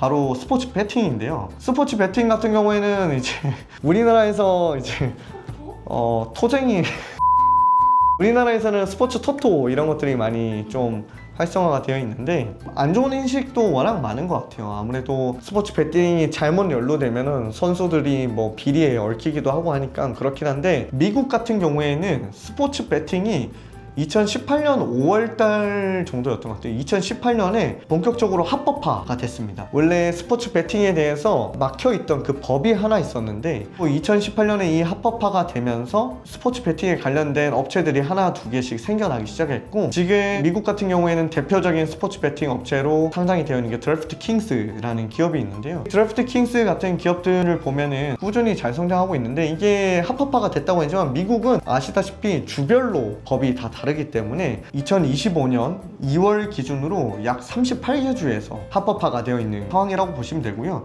바로 스포츠 베팅인데요. 스포츠 베팅 같은 경우에는 이제 우리나라에서 이제 어, 토쟁이 우리나라에서는 스포츠 토토 이런 것들이 많이 좀 활성화가 되어 있는데 안 좋은 인식도 워낙 많은 것 같아요. 아무래도 스포츠 베팅이 잘못 연루되면은 선수들이 뭐 비리에 얽히기도 하고 하니까 그렇긴 한데 미국 같은 경우에는 스포츠 베팅이 2018년 5월달 정도였던 것 같아요. 2018년에 본격적으로 합법화가 됐습니다. 원래 스포츠 베팅에 대해서 막혀있던 그 법이 하나 있었는데 2018년에 이 합법화가 되면서 스포츠 베팅에 관련된 업체들이 하나 두 개씩 생겨나기 시작했고 지금 미국 같은 경우에는 대표적인 스포츠 베팅 업체로 상장이 되어 있는 게 드래프트 킹스라는 기업이 있는데요. 드래프트 킹스 같은 기업들을 보면은 꾸준히 잘 성장하고 있는데 이게 합법화가 됐다고 하지만 미국은 아시다시피 주별로 법이 다 다르기 때문에 2025년 2월 기준으로 약 38개 주에서 합법화가 되어 있는 상황이라고 보시면 되고요.